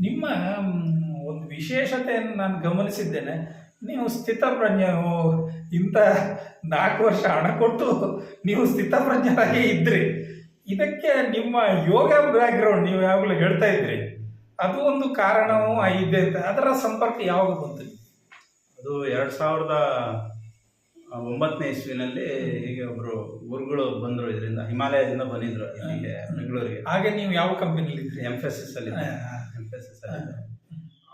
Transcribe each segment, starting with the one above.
ನಿಮ್ಮ ಒಂದು ವಿಶೇಷತೆಯನ್ನು ನಾನು ಗಮನಿಸಿದ್ದೇನೆ. ನೀವು ಸ್ಥಿತಪ್ರಜ್ಞ ಇಂಥ ನಾಲ್ಕು ವರ್ಷ ಹಣ ಕೊಟ್ಟು ನೀವು ಸ್ಥಿತಪ್ರಜ್ಞರಾಗಿ ಇದ್ರಿ. ಇದಕ್ಕೆ ನಿಮ್ಮ ಯೋಗ ಬ್ಯಾಕ್ಗ್ರೌಂಡ್ ನೀವು ಯಾವಾಗಲೂ ಹೇಳ್ತಾ ಇದ್ರಿ. ಅದು ಒಂದು ಕಾರಣವೂ ಇದೆ ಅಂತ. ಅದರ ಸಂಪರ್ಕ ಯಾವಾಗ ಬಂತು? ಅದು ಎರಡು ಸಾವಿರದ ಒಂಬತ್ತನೇ ಇಸ್ವಿನಲ್ಲಿ ಹೀಗೆ ಒಬ್ರು ಗುರುಗಳು ಬಂದರು ಇದರಿಂದ ಹಿಮಾಲಯದಿಂದ ಬಂದಿದ್ರು ಇಲ್ಲಿಗೆ ಬೆಂಗಳೂರಿಗೆ. ಹಾಗೆ ನೀವು ಯಾವ ಕಂಪನಿಲಿ ಎಂಫೆಸಿಸ್ ಅಲ್ಲಿ ಎಸ್ ಅಲ್ಲಿ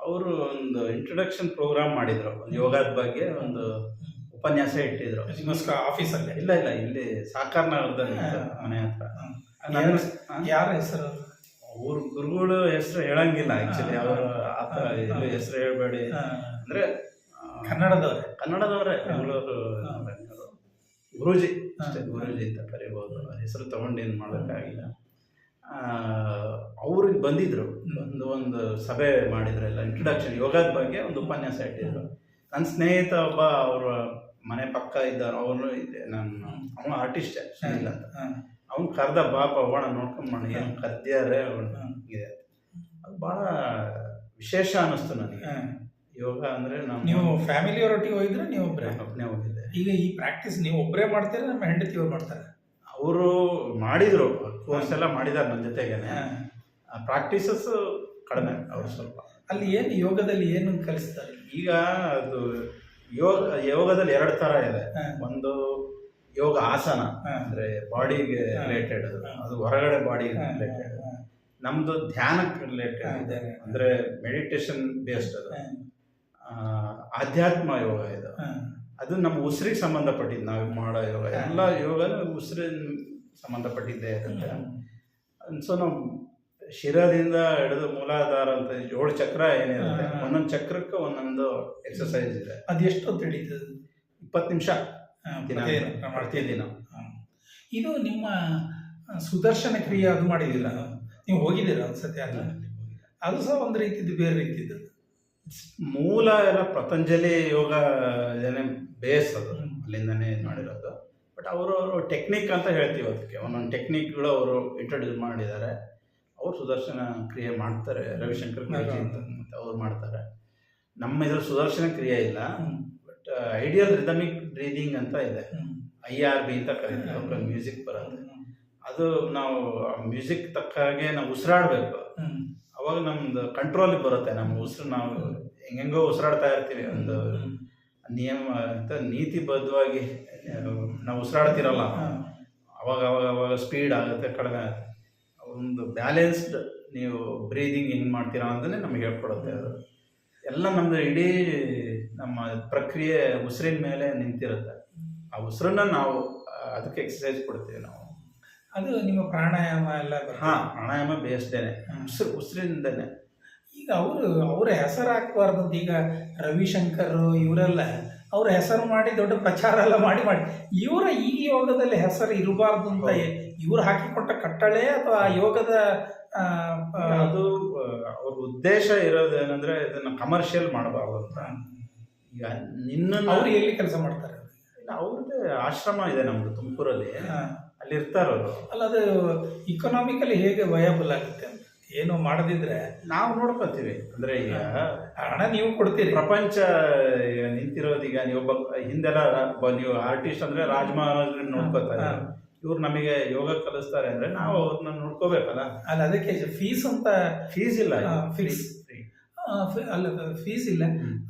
ಅವರು ಒಂದು ಇಂಟ್ರೊಡಕ್ಷನ್ ಪ್ರೋಗ್ರಾಮ್ ಮಾಡಿದ್ರು. ಒಂದು ಯೋಗದ ಬಗ್ಗೆ ಒಂದು ಉಪನ್ಯಾಸ ಇಟ್ಟಿದ್ರು. ಆಫೀಸ್ ಆಫೀಸಲ್ಲಿ ಇಲ್ಲ ಇಲ್ಲ ಇಲ್ಲಿ ಸಾಕಾರ ನಗರದಲ್ಲಿ ಮನೆ ಹತ್ರ. ಯಾರ ಹೆಸರು? ಅವ್ರ ಗುರುಗಳು ಹೆಸರು ಹೇಳಂಗಿಲ್ಲ ಆಕ್ಚುಲಿ ಅವರು ಆತರ ಇದು ಹೆಸರು ಹೇಳ್ಬೇಡಿ. ಅಂದ್ರೆ ಆ, ಕನ್ನಡದವ್ರೆ. ಕನ್ನಡದವರೇ ಬೆಂಗಳೂರು. ಗುರೂಜಿ ಅಷ್ಟೇ. ಗುರೂಜಿ ಅಂತ ಕರಿಬೋದು. ಹೆಸರು ಏನು ಮಾಡೋಕ್ಕಾಗಿಲ್ಲ ಅವ್ರಿಗೆ ಬಂದಿದ್ರು. ಒಂದು ಒಂದು ಸಭೆ ಮಾಡಿದ್ರು ಎಲ್ಲ ಇಂಟ್ರೊಡಕ್ಷನ್ ಯೋಗದ ಬಗ್ಗೆ ಒಂದು ಉಪನ್ಯಾಸ ಇಟ್ಟಿದ್ರು. ನನ್ನ ಸ್ನೇಹಿತ ಒಬ್ಬ ಅವರ ಮನೆ ಪಕ್ಕ ಇದ್ದಾರೆ ಅವನು ಇದೆ ನಾನು ಅವನು ಆರ್ಟಿಸ್ಟ್ ಇಲ್ಲ ಅಂತ ಅವ್ನು ಕರ್ದ ಬಾಪ ಹೋಗೋಣ ನೋಡ್ಕೊಂಬಣ ಏನು ಕರ್ದ್ಯಾರೆ ಅವನು ಇದೆ ಅದು ಭಾಳ ವಿಶೇಷ ಅನ್ನಿಸ್ತು ನನಗೆ. ಯೋಗ ಅಂದರೆ ನಾವು ನೀವು ಫ್ಯಾಮಿಲಿಯವರೊಟ್ಟಿಗೆ ಹೋಗಿದ್ರೆ ನೀವು ಒಬ್ಬರೇ ಒಬ್ಬನೇ ಹೋಗಿದ್ದೆ. ಈಗ ಈ ಪ್ರಾಕ್ಟೀಸ್ ನೀವು ಒಬ್ಬರೇ ಮಾಡ್ತೀರಾ ನಮ್ಮ ಹೆಂಡತಿಯವ್ರು ಮಾಡ್ತಾರೆ? ಅವರು ಮಾಡಿದ್ರು ಕೋರ್ಸ್ ಎಲ್ಲ ಮಾಡಿದ್ದಾರೆ ನನ್ನ ಜೊತೆಗೇನೆ. ಪ್ರಾಕ್ಟೀಸಸ್ ಕಡಿಮೆ ಅವ್ರು ಸ್ವಲ್ಪ. ಅಲ್ಲಿ ಏನು ಯೋಗದಲ್ಲಿ ಏನು ಕಲಿಸ್ತಾರೆ? ಈಗ ಅದು ಯೋಗ ಯೋಗದಲ್ಲಿ ಎರಡು ಥರ ಇದೆ. ಒಂದು ಯೋಗ ಆಸನ ಅಂದರೆ ಬಾಡಿಗೆ. ರಿಲೇಟೆಡ್ ಅದು. ಹೊರಗಡೆ ಬಾಡಿಗೆ ರಿಲೇಟೆಡ್ ನಮ್ಮದು ಧ್ಯಾನಕ್ಕೆ ರಿಲೇಟೆಡ್ ಇದೆ. ಅಂದ್ರೆ ಮೆಡಿಟೇಷನ್ ಬೇಸ್ಡ್ ಅದು. ಆ, ಆಧ್ಯಾತ್ಮ ಯೋಗ ಇದು. ಅದು ನಮ್ಮ ಉಸಿರಿಗೆ ಸಂಬಂಧಪಟ್ಟಿದ್ದು ನಾವು ಮಾಡೋ ಯೋಗ. ಎಲ್ಲ ಯೋಗ ಉಸಿರಿನ ಸಂಬಂಧಪಟ್ಟಿದ್ದೇ ಇರುತ್ತೆ. ಸೊ ನಾವು ಶಿರದಿಂದ ಹಿಡಿದು ಮೂಲಾಧಾರ ಅಂತ ಏಳು ಚಕ್ರ ಏನಿರುತ್ತೆ ಒಂದೊಂದು ಚಕ್ರಕ್ಕೆ ಒಂದೊಂದು ಎಕ್ಸಸೈಸ್ ಇದೆ. ಅದು ಎಷ್ಟು ಹೊತ್ತು ಹಿಡಿತದೆ ಇಪ್ಪತ್ತು ನಿಮಿಷ. ದಿನ. ಮಾಡ್ತೀರಿ. ಪ್ರತಿದಿನ ಇದು ನಿಮ್ಮ ಸುದರ್ಶನ ಕ್ರಿಯೆ ಅದು ಮಾಡಿದಿಲ್ಲ ನೀವು ಹೋಗಿದ್ದೀರಾ ಒಂದ್ಸತಿ ಅಲ್ಲ? ಅದು ಸಹ ಒಂದು ರೀತಿದ್ದು ಬೇರೆ ರೀತಿದ್ದು. ಮೂಲ ಎಲ್ಲ ಪತಂಜಲಿ ಯೋಗ ಏನೇ ಬೇಸ್ ಅದು. ಅಲ್ಲಿಂದನೇ ಮಾಡಿರೋದು. ಬಟ್ ಅವರು ಅವರು ಟೆಕ್ನಿಕ್ ಅಂತ ಹೇಳ್ತೀವಿ ಅದಕ್ಕೆ. ಒಂದೊಂದು ಟೆಕ್ನಿಕ್ಗಳು ಅವರು ಇಂಟ್ರೊಡ್ಯೂಸ್ ಮಾಡಿದ್ದಾರೆ. ಅವ್ರು ಸುದರ್ಶನ ಕ್ರಿಯೆ ಮಾಡ್ತಾರೆ. ರವಿಶಂಕರ್ ಅಂತ ಮತ್ತೆ ಅವ್ರು ಮಾಡ್ತಾರೆ. ನಮ್ಮ ಇದ್ರ ಸುದರ್ಶನ ಕ್ರಿಯೆ ಇಲ್ಲ. ಬಟ್ ಐಡಿಯಲ್ ರಿದಮಿಕ್ ಬ್ರೀದಿಂಗ್ ಅಂತ ಇದೆ. ಐ ಆರ್ ಬಿ ಅಂತ ಕರೀತಾರೆ. ಮ್ಯೂಸಿಕ್ ಬರೋದು ಅದು ನಾವು ಮ್ಯೂಸಿಕ್ ತಕ್ಕ ಹಾಗೆ ನಾವು ಉಸಿರಾಡಬೇಕು. ಅವಾಗ ನಮ್ದು ಕಂಟ್ರೋಲ್ ಬರುತ್ತೆ. ನಮ್ಮ ಉಸಿರು ನಾವು ಹೆಂಗೆಂಗೋ ಉಸಿರಾಡ್ತಾ ಇರ್ತೀವಿ. ಒಂದು ನಿಯಮ ಅಂತ ನೀತಿಬದ್ಧವಾಗಿ ನಾವು ಉಸಿರಾಡ್ತಿರಲ್ಲ. ಅವಾಗ ಅವಾಗ ಅವಾಗ ಸ್ಪೀಡ್ ಆಗುತ್ತೆ ಕಡಿಮೆ ಆಗುತ್ತೆ. ಒಂದು ಬ್ಯಾಲೆನ್ಸ್ಡ್ ನೀವು ಬ್ರೀದಿಂಗ್ ಹೆಂಗೆ ಮಾಡ್ತೀರಾ ಅಂತಲೇ ನಮಗೆ ಹೇಳ್ಕೊಡುತ್ತೆ ಅದು. ಎಲ್ಲ ನಮ್ಮದು ಇಡೀ ನಮ್ಮ ಪ್ರಕ್ರಿಯೆ ಉಸಿರಿನ ಮೇಲೆ ನಿಂತಿರುತ್ತೆ. ಆ ಉಸಿರನ್ನ ನಾವು ಅದಕ್ಕೆ ಎಕ್ಸಸೈಸ್ ಕೊಡ್ತೀವಿ ನಾವು. ಅದು ನಿಮ್ಮ ಪ್ರಾಣಾಯಾಮ ಎಲ್ಲ. ಹಾಂ ಪ್ರಾಣಾಯಾಮ ಬೇಯಿಸ್ತೇನೆ. ಉಸಿರು ಉಸಿರಿಂದನೇ ಈಗ ಅವರು ಅವರ ಹೆಸರು ಹಾಕ್ಬಾರ್ದು ಅಂತ ಈಗ ರವಿಶಂಕರ್ ಇವರೆಲ್ಲ ಅವ್ರ ಹೆಸರು ಮಾಡಿ ದೊಡ್ಡ ಪ್ರಚಾರ ಎಲ್ಲ ಮಾಡಿ ಮಾಡಿ ಇವರ ಈ ಯೋಗದಲ್ಲಿ ಹೆಸರು ಇರಬಾರ್ದು ಅಂತ. ಇವ್ರು ಹಾಕಿಕೊಟ್ಟ ಕಟ್ಟಳೆ ಅಥವಾ ಯೋಗದ ಆ, ಆ, ಅದು ಅವ್ರ ಉದ್ದೇಶ ಏನಂದ್ರೆ ಇದನ್ನ ಕಮರ್ಷಿಯಲ್ ಮಾಡಬಾರ್ದು ಅಂತ ಈಗ ನಿನ್ನ ಅವ್ರು ಎಲ್ಲಿ ಕೆಲಸ ಮಾಡ್ತಾರೆ ಅವ್ರದ್ದೇ ಆಶ್ರಮ ಇದೆ ನಮ್ದು ತುಮಕೂರಲ್ಲಿ. ಅಲ್ಲಿ ಇರ್ತಾರೋ ಅಲ್ಲ ಅದು ಇಕನಾಮಿಕಲಿ ಹೇಗೆ ವಯಬಲ್ ಆಗುತ್ತೆ ಅಂತ. ಏನು ಮಾಡದಿದ್ರೆ ನಾವು ನೋಡ್ಕೊತೀವಿ ಅಂದ್ರೆ ಈಗ ಹಣ ನೀವು ಕೊಡ್ತೀರಿ. ಪ್ರಪಂಚ ನಿಂತಿರೋದೀಗ ನಿಂತಿರೋದು ಈಗ ನೀವು ಹಿಂದೆಲ್ಲ ನೀವು ಆರ್ಟಿಸ್ಟ್ ಅಂದ್ರೆ ರಾಜ ಮಹಾರಾಜರನ್ನ ನೋಡ್ಕೋತಾರೆ ಇವ್ರು ನಮಗೆ ಯೋಗ ಕಲಿಸ್ತಾರೆ ಅಂದ್ರೆ ನಾವು ಅವ್ರನ್ನ ನೋಡ್ಕೋಬೇಕಲ್ಲ? ಅಲ್ಲ ಅದಕ್ಕೆ ಫೀಸ್ ಅಂತ ಫೀಸ್ ಇಲ್ಲ ಫೀಸ್ ಅಲ್ಲ ಫೀಸ್ ಇಲ್ಲ.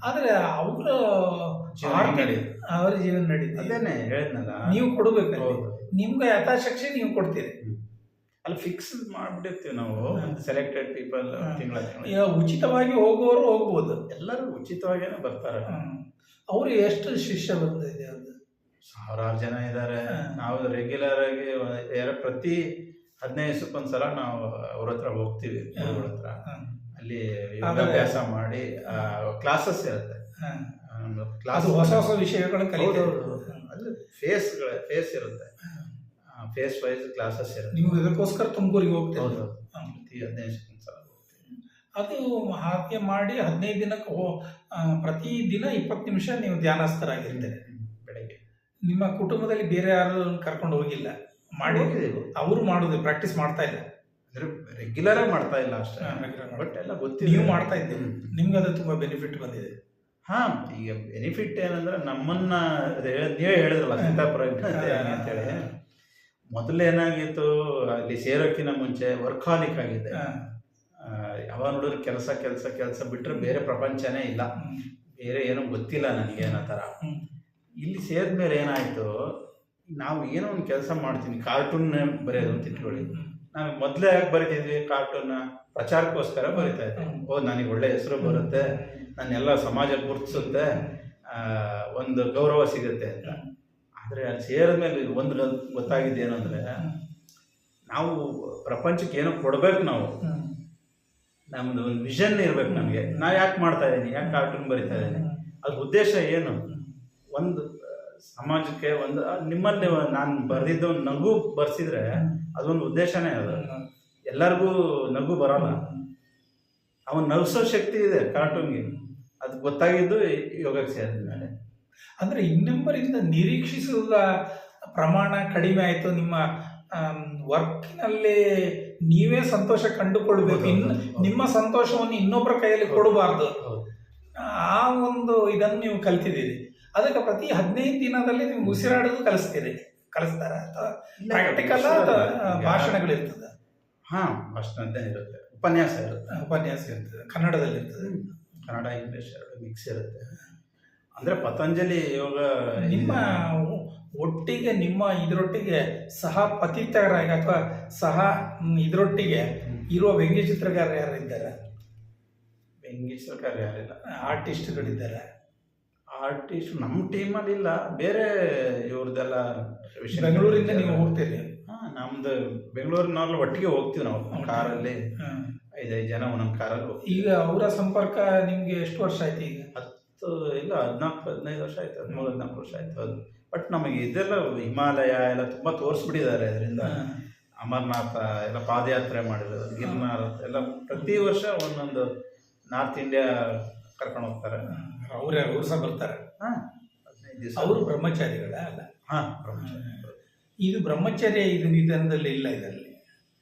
ಆದ್ರೆ ಅವರ ಜೀವನ ನಡೀತದೆ. ಜೀವನ ನಡೀತದೆ ಅದೇನೆ ಹೇಳಿದ್ನಲ್ಲ. ನೀವು ಕೊಡ್ಬೇಕು. ನಿಮ್ಗೆ ಯಥಾಶಕ್ತಿ ನೀವು ಕೊಡ್ತೀರಿ. ಅಲ್ಲಿ ಫಿಕ್ಸ್ ಮಾಡ್ಬಿಟ್ಟಿರ್ತೀವಿ ನಾವು. Selected people. ತಿಂಗಳ ತಿಂಗಳ. ಈಗ ಉಚಿತವಾಗಿ ಹೋಗುವವರು ಹೋಗ್ಬೋದು. ಎಲ್ಲರೂ ಉಚಿತವಾಗೇನೆ ಬರ್ತಾರೆ. ಅವರು ಎಷ್ಟು ಶಿಷ್ಯ ಬಂದಿದೆ ಅದು? ಸಾವಿರಾರು ಜನ ಇದ್ದಾರೆ. ನಾವು ರೆಗ್ಯುಲರ್ ಆಗಿ ಪ್ರತಿ ಹದಿನೈದು ದಿವಸಕ್ಕೊಂದ್ಸಲ ನಾವು ಅವ್ರ ಹತ್ರ ಹೋಗ್ತೀವಿ ಅವ್ರ ಹತ್ರ. ಅಲ್ಲಿ ಅಭ್ಯಾಸ ಯೋಗಾಭ್ಯಾಸ ಮಾಡಿ ಕ್ಲಾಸಸ್ ಇರುತ್ತೆ. ಕ್ಲಾಸ್ ಹೊಸ ಹೊಸ ವಿಷಯಗಳು ಕಲಿತೀವಿ ಅಲ್ಲಿ ಫೇಸ್ಗಳ ಫೇಸ್ ಇರುತ್ತೆ. ಫೇಸ್ ವೈಸ್ ಕ್ಲಾಸಸ್ ಇರುತ್ತೆ. ನೀವು ಇದಕ್ಕೋಸ್ಕರ ತುಮಕೂರಿಗೆ ಹೋಗ್ತೀವಿ ಹೌದು. ಪ್ರತಿ ಹದಿನೈದು ಸಲ ಅದು ಹಾಗೆ ಮಾಡಿ ಹದಿನೈದು ದಿನಕ್ಕೆ ಹೋ ಪ್ರತಿ ದಿನ ಇಪ್ಪತ್ತು ನಿಮಿಷ ನೀವು ಧ್ಯಾನಸ್ಥರಾಗಿರ್ತೀರಿ. ಬೆಳಗ್ಗೆ. ನಿಮ್ಮ ಕುಟುಂಬದಲ್ಲಿ ಬೇರೆ ಯಾರು ಕರ್ಕೊಂಡು ಹೋಗಿಲ್ಲ. ಮಾಡಿ ಅವರು ಮಾಡೋದು ಪ್ರಾಕ್ಟೀಸ್ ಮಾಡ್ತಾ ಇಲ್ಲ. ಅಂದ್ರೆ ರೆಗ್ಯುಲರ್ ಆಗಿ ಮಾಡ್ತಾ ಇಲ್ಲ ಅಷ್ಟೇ. ಬಟ್ ಎಲ್ಲ ಗೊತ್ತಿದೆ. ನೀವು ಮಾಡ್ತಾ ಇದ್ದೀವಿ. ನಿಮ್ಗೆ ಅದು ತುಂಬಾ ಬೆನಿಫಿಟ್ ಬಂದಿದೆ. ಹಾ ಈಗ ಬೆನಿಫಿಟ್ ಏನಂದ್ರೆ ನಮ್ಮನ್ನ ಹೇಳ- ನೀವೇ ಹೇಳಿದ್ರಲ್ಲ ಅಂತ ಅಂತೇಳಿ. ಮೊದಲು ಏನಾಗಿತ್ತು ಅಲ್ಲಿ ಸೇರೋಕ್ಕಿಂತ ಮುಂಚೆ ವರ್ಕಾಲಿಕ್ ಆಗಿದೆ ಯಾವ ನೋಡಿದ್ರು ಯಾವಾಗ ನೋಡಿದ್ರೆ ಕೆಲಸ ಕೆಲಸ ಕೆಲಸ ಬಿಟ್ಟರೆ ಬೇರೆ ಪ್ರಪಂಚನೇ ಇಲ್ಲ. ಬೇರೆ ಏನೂ ಗೊತ್ತಿಲ್ಲ ನನಗೆ ಅನ್ನೋ ಥರ. ಇಲ್ಲಿ ಇಲ್ಲಿ ಸೇರಿದ್ಮೇಲೆ ಏನಾಯಿತು ನಾವು ಏನೋ ಒಂದು ಕೆಲಸ ಮಾಡ್ತೀನಿ ಕಾರ್ಟೂನ್ ಬರೆಯೋದು ಅಂತ ಇಟ್ಕೊಳ್ಳಿ. ನಾನು ಮೊದಲೇ ಯಾಕೆ ಬರಿತಿದ್ವಿ ಕಾರ್ಟೂನ್ ಪ್ರಚಾರಕ್ಕೋಸ್ಕರ ಬರಿತಾ ಇದ್ದೆ. ಓ ನನಗೆ ಒಳ್ಳೆ ಹೆಸರು ಬರುತ್ತೆ ನನ್ನೆಲ್ಲ ಸಮಾಜ ಗುರುತಿಸುತ್ತೆ ಒಂದು ಗೌರವ ಸಿಗುತ್ತೆ ಅಂತ. ಆದರೆ ಅಲ್ಲಿ ಸೇರಿದ್ಮೇಲೆ ಒಂದು ಗ- ಗೊತ್ತಾಗಿದ್ದು ಏನು ಅಂದರೆ ನಾವು ಪ್ರಪಂಚಕ್ಕೆ ಏನೋ ಕೊಡಬೇಕು ನಾವು. ನಮ್ಮದು ಒಂದು ವಿಷನ್ ಇರಬೇಕು ನಮಗೆ. ನಾ ಯಾಕೆ ಮಾಡ್ತಾ ಇದ್ದೀನಿ? ಯಾಕೆ ಕಾರ್ಟೂನ್ ಬರಿತಾ ಇದ್ದೀನಿ? ಅದ್ರ ಉದ್ದೇಶ ಏನು? ಒಂದು ಸಮಾಜಕ್ಕೆ ಒಂದು ನಿಮ್ಮಲ್ಲಿ ನಾನು ಬರೆದಿದ್ದು ಒಂದು ನಗು ಬರ್ಸಿದ್ರೆ ಅದೊಂದು ಉದ್ದೇಶನೇ ಅದು. ಎಲ್ಲರಿಗೂ ನಗು ಬರಲ್ಲ. ಅವನು ನಗಿಸೋ ಶಕ್ತಿ ಇದೆ ಕಾರ್ಟೂನ್ಗೆ ಅದು ಗೊತ್ತಾಗಿದ್ದು ಯೋಗಕ್ಕೆ ಸೇರಿದ್ಮೇಲೆ. ಅಂದ್ರೆ ಇನ್ನೊಬ್ಬರಿಂದ ನಿರೀಕ್ಷಿಸುವ ಪ್ರಮಾಣ ಕಡಿಮೆ ಆಯಿತು. ನಿಮ್ಮ ವರ್ಕಿನಲ್ಲಿ ನೀವೇ ಸಂತೋಷ ಕಂಡುಕೊಳ್ಬೇಕು. ಇನ್ನು. ನಿಮ್ಮ ಸಂತೋಷವನ್ನು ಇನ್ನೊಬ್ಬರ ಕೈಯಲ್ಲಿ ಕೊಡಬಾರ್ದು. ಆ ಒಂದು ಇದನ್ನು ನೀವು ಕಲ್ತಿದ್ದೀರಿ. ಅದಕ್ಕೆ ಪ್ರತಿ ಹದಿನೈದು ದಿನದಲ್ಲಿ ನೀವು ಉಸಿರಾಡೋದು ಕಲಿಸ್ತೀರಿ. ಕಲಿಸ್ತಾರ? ಅಥವಾ ಪ್ರಾಕ್ಟಿಕಲ್ ಭಾಷಣಗಳಿರ್ತದೆ ಹಾ ಭಾಷಣದ್ದೇ ಇರುತ್ತೆ. ಉಪನ್ಯಾಸ ಇರುತ್ತೆ. ಉಪನ್ಯಾಸ ಇರ್ತದೆ. ಕನ್ನಡದಲ್ಲಿ ಇರ್ತದೆ ಕನ್ನಡ ಇಂಗ್ಲೀಷ್ ಎರಡು ಮಿಕ್ಸ್ ಇರುತ್ತೆ. ಅಂದ್ರೆ ಪತಂಜಲಿ ಯೋಗ ನಿಮ್ಮ ಒಟ್ಟಿಗೆ ನಿಮ್ಮ ಇದರೊಟ್ಟಿಗೆ ಸಹ ಪತಿತರಾಗಿ ಅಥವಾ ಸಹ ಇದರೊಟ್ಟಿಗೆ ಇರುವ ವ್ಯಂಗ್ಯ ಚಿತ್ರಕಾರ ಯಾರಿದ್ದಾರೆ? ವ್ಯಂಗ್ಯಚಿತ್ರಕಾರ ಯಾರಿಲ್ಲ. ಆರ್ಟಿಸ್ಟ್ಗಳಿದ್ದಾರೆ. ಆರ್ಟಿಸ್ಟ್ ನಮ್ಮ ಟೀಮಲ್ಲಿ ಇಲ್ಲ. ಬೇರೆ ಇವ್ರದ್ದೆಲ್ಲ ಬೆಂಗಳೂರಿಂದ ನೀವು ಹೋಗ್ತೀರಿ? ಹಾಂ ನಮ್ದು ಬೆಂಗಳೂರಿನಲ್ಲಿ ಒಟ್ಟಿಗೆ ಹೋಗ್ತೀವಿ ನಾವು. ಕಾರಲ್ಲಿ. ಐದೈದು ಜನ ಒಂದೊಂದು ಕಾರಲ್ಲಿ ಈಗ ಅವರ ಸಂಪರ್ಕ ನಿಮಗೆ ಎಷ್ಟು ವರ್ಷ ಆಯ್ತು ಈಗ? ಹತ್ತು ಇಲ್ಲ ಹದಿನಾಲ್ಕು ಹದಿನೈದು ವರ್ಷ ಆಯ್ತು ಹದಿಮೂರು ಹದಿನಾಲ್ಕು ವರ್ಷ ಆಯ್ತು ಅದು ಬಟ್ ನಮಗೆ ಇದೆಲ್ಲ ಹಿಮಾಲಯ ಎಲ್ಲ ತುಂಬ ತೋರಿಸ್ಬಿಟ್ಟಿದ್ದಾರೆ ಅದರಿಂದ. ಅಮರನಾಥ ಎಲ್ಲ ಪಾದಯಾತ್ರೆ ಮಾಡಿರೋದು ಗಿರ್ನಾರ್ ಎಲ್ಲ ಪ್ರತಿ ವರ್ಷ ಒಂದೊಂದು ನಾರ್ತ್ ಇಂಡಿಯಾ ಕರ್ಕೊಂಡು ಹೋಗ್ತಾರೆ. ಅವರೇ ಅವರು ಸಹ ಬರ್ತಾರೆ. ಹಾಂ. ಹದಿನೈದು ದಿವಸ. ಅವರು ಬ್ರಹ್ಮಚಾರಿಗಳ ಅಲ್ಲ? ಹಾಂ ಬ್ರಹ್ಮಚಾರಿ. ಇದು ಬ್ರಹ್ಮಚಾರ್ಯ ಇದು ನಿಧನದಲ್ಲಿ ಇಲ್ಲ ಇದರಲ್ಲಿ?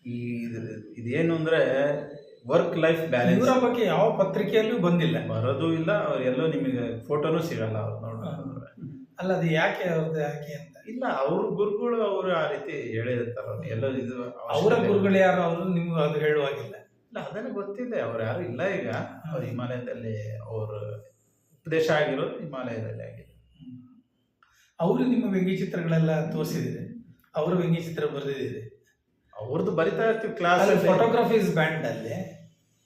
ಈ ಇದು- ಇದೇನು ಅಂದ್ರೆ ವರ್ಕ್ ಲೈಫ್ ಇವರ ಬ್ಯಾಲೆನ್ಸ್ ಬಗ್ಗೆ ಯಾವ ಪತ್ರಿಕೆಯಲ್ಲೂ ಬಂದಿಲ್ಲ. ಬರೋದು ಇಲ್ಲ ಅವ್ರು ಎಲ್ಲೋ ನಿಮಗೆ ಫೋಟೋನೂ ಸಿಗಲ್ಲ ಅವ್ರು ನೋಡಿದ್ರೆ ಅಲ್ಲ ಅದು ಯಾಕೆ ಅವ್ರದ್ದು ಯಾಕೆ ಅಂತ? ಇಲ್ಲ ಅವ್ರ ಗುರುಗಳು ಅವರು ಆ ರೀತಿ ಹೇಳಿರ್ತಾರ ಎಲ್ಲೋ ಇದು ಅವರ. ಗುರುಗಳು ಯಾರು ಅವರು ನಿಮ್ಗೆ ಅದು ಹೇಳುವಾಗಿಲ್ಲ. ಇಲ್ಲ ಅದನ್ನ ಗೊತ್ತಿದೆ. ಅವ್ರು ಯಾರು ಇಲ್ಲ ಈಗ. ಅವ್ರು ಹಿಮಾಲಯದಲ್ಲಿ ಅವ್ರ ಉಪದೇಶ ಆಗಿರೋದು ಹಿಮಾಲಯದಲ್ಲಿ ಆಗಿದೆ ಅವರು ನಿಮ್ಮ ವ್ಯಂಗ್ಯ ಚಿತ್ರಗಳೆಲ್ಲ ಅವರು ಅವರ ವ್ಯಂಗ್ಯ ಚಿತ್ರ ಬರೆದಿದ್ದೀರಿ ಅವ್ರದ್ದು ಬರಿತಾ ಇರ್ತೀವಿ ಕ್ಲಾಸ್ ಫೋಟೋಗ್ರಫೀಸ್ ಬ್ಯಾಂಡ್ ಅಲ್ಲಿ.